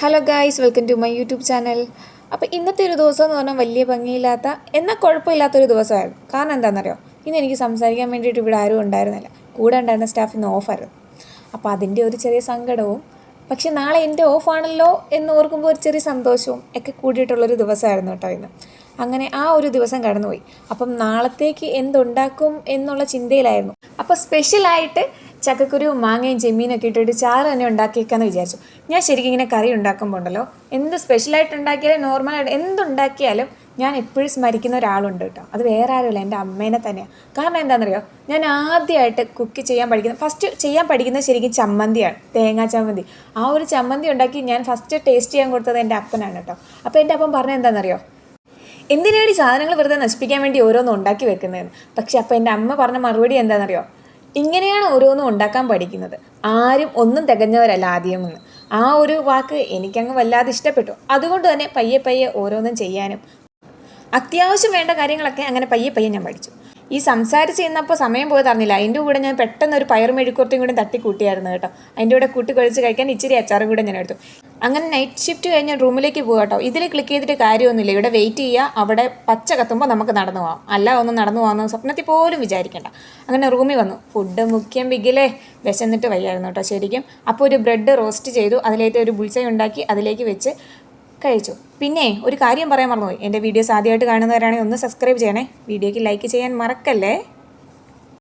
Hello guys welcome to my YouTube channel അപ്പോൾ ഇന്നത്തെ ഒരു ദിവസം എന്ന് പറഞ്ഞാൽ വലിയ ഭംഗിയില്ലാത്ത എന്നാൽ കുഴപ്പമില്ലാത്തൊരു ദിവസമായിരുന്നു. കാരണം എന്താണെന്നറിയോ? ഇന്ന് എനിക്ക് സംസാരിക്കാൻ വേണ്ടിയിട്ട് ഇവിടെ ആരും ഉണ്ടായിരുന്നില്ല. കൂടെ ഉണ്ടായിരുന്ന സ്റ്റാഫ് ഇന്ന് ഓഫായിരുന്നു അപ്പോൾ അതിന്റെ ഒരു ചെറിയ സങ്കടവും പക്ഷേ നാളെ എന്റെ ഓഫാണല്ലോ എന്ന് ഓർക്കുമ്പോൾ ഒരു ചെറിയ സന്തോഷവും ഒക്കെ കൂടിയിട്ടുള്ളൊരു ദിവസമായിരുന്നു കേട്ടോ ഇന്ന്. അങ്ങനെ ആ ഒരു ദിവസം കടന്നുപോയി. അപ്പം നാളത്തേക്ക് എന്തുണ്ടാക്കും എന്നുള്ള ചിന്തയിലായിരുന്നു. അപ്പോൾ സ്പെഷ്യലായിട്ട് ചക്കക്കുരു മാങ്ങയും ചെമ്മീനൊക്കെ ഇട്ടിട്ട് ചാറ് തന്നെ ഉണ്ടാക്കിയേക്കാന്ന് വിചാരിച്ചു. ഞാൻ ശരിക്കും ഇങ്ങനെ കറി ഉണ്ടാക്കുമ്പോൾ ഉണ്ടല്ലോ എന്ത് സ്പെഷ്യലായിട്ട് ഉണ്ടാക്കിയാലും നോർമലായിട്ട് എന്തുണ്ടാക്കിയാലും ഞാൻ എപ്പോഴും സ്മരിക്കുന്ന ഒരാളുണ്ട് കേട്ടോ. അത് വേറെ ആരുമല്ല എന്റെ അമ്മേനെ തന്നെയാണ് കാരണം എന്താണെന്നറിയോ ഞാൻ ആദ്യമായിട്ട് കുക്ക് ചെയ്യാൻ പഠിക്കുന്നത് ഫസ്റ്റ് ചെയ്യാൻ പഠിക്കുന്നത് ശരിക്കും ചമ്മന്തിയാണ് തേങ്ങാ ചമ്മന്തി. ആ ഒരു ചമ്മന്തി ഉണ്ടാക്കി ഞാൻ ഫസ്റ്റ് ടേസ്റ്റ് ചെയ്യാൻ കൊടുത്തത് എന്റെ അപ്പനാണ് കേട്ടോ. അപ്പോൾ എന്റെ അപ്പം പറഞ്ഞത് എന്താണെന്നറിയോ എന്തിനാണ് ഈ സാധനങ്ങൾ വെറുതെ നശിപ്പിക്കാൻ വേണ്ടി ഓരോന്നും ഉണ്ടാക്കി വെക്കുന്നതെന്ന്? പക്ഷേ അപ്പോൾ എന്റെ അമ്മ പറഞ്ഞ മറുപടി എന്താണെന്നറിയോ ഇങ്ങനെയാണ് ഓരോന്നും ഉണ്ടാക്കാൻ പഠിക്കുന്നത്. ആരും ഒന്നും തികഞ്ഞവരല്ല ആദ്യമെന്ന്. ആ ഒരു വാക്ക് എനിക്കങ്ങ് വല്ലാതെ ഇഷ്ടപ്പെട്ടു. അതുകൊണ്ട് തന്നെ പയ്യെ പയ്യെ ഓരോന്നും ചെയ്യാനും അത്യാവശ്യം വേണ്ട കാര്യങ്ങളൊക്കെ അങ്ങനെ പയ്യെ പയ്യെ ഞാൻ പഠിച്ചു. ഈ സംസാരിച്ച് ചെയ്യുന്നപ്പോൾ സമയം പോയത് അറിഞ്ഞില്ല അതിന്റെ കൂടെ ഞാൻ പെട്ടെന്ന് ഒരു പയർ മെഴുക്കുറത്തും കൂടി തട്ടിക്കൂട്ടിയായിരുന്നു കേട്ടോ. അതിന്റെ കൂടെ കൂട്ടി കഴിച്ച് കഴിക്കാൻ ഇച്ചിരി അച്ചാറും കൂടെ ഞാൻ എടുത്തു. അങ്ങനെ നൈറ്റ് ഷിഫ്റ്റ് കഴിഞ്ഞ് റൂമിലേക്ക് പോകുക കേട്ടോ. ഇതിൽ ക്ലിക്ക് ചെയ്തിട്ട് കാര്യമൊന്നുമില്ല. ഇവിടെ വെയിറ്റ് ചെയ്യുക അവിടെ പച്ച കത്തുമ്പോൾ നമുക്ക് നടന്നു പോകാം അല്ല ഒന്നും നടന്നു പോകാമെന്ന് സ്വപ്നത്തിൽ പോലും വിചാരിക്കേണ്ട. അങ്ങനെ റൂമിൽ വന്നു. ഫുഡ് മുഖ്യം ബിഗിലേ. വിശന്നിട്ട് വയ്യായിരുന്നു കേട്ടോ ശരിക്കും. അപ്പോൾ ഒരു ബ്രെഡ് റോസ്റ്റ് ചെയ്തു. അതിലേക്ക് ഒരു ബുൾസൈ ഉണ്ടാക്കി. അതിലേക്ക് വെച്ച് കഴിച്ചു. പിന്നെ ഒരു കാര്യം പറയാൻ മറന്നുപോയി. എന്റെ വീഡിയോസ് ആദ്യമായിട്ട് കാണുന്നവരാണെങ്കിൽ ഒന്ന് സബ്സ്ക്രൈബ് ചെയ്യണേ. വീഡിയോയ്ക്ക് ലൈക്ക് ചെയ്യാൻ മറക്കല്ലേ?